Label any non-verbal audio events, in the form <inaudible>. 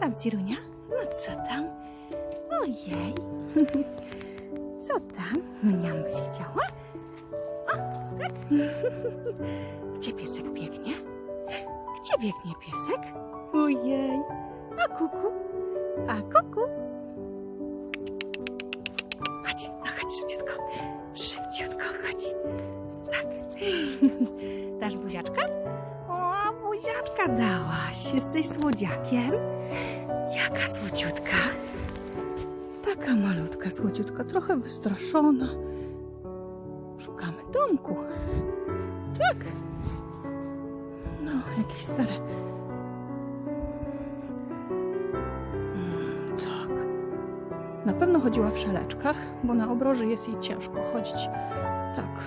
Cirunia? No co tam? Ojej. <laughs> Co tam? Mniam byś chciała? O, tak? <laughs> Gdzie piesek biegnie? Gdzie biegnie piesek? Ojej. A kuku? A kuku? Chodź, no chodź szybciutko. Szybciutko, chodź. Tak. <laughs> Dasz buziaczka? O, buziaczka dałaś. Jesteś słodziakiem? Jaka słodziutka? Taka malutka słodziutka, trochę wystraszona. Szukamy domku. Tak. No, jakieś stare. Mm, tak. Na pewno chodziła w szeleczkach, bo na obroży jest jej ciężko chodzić. Tak.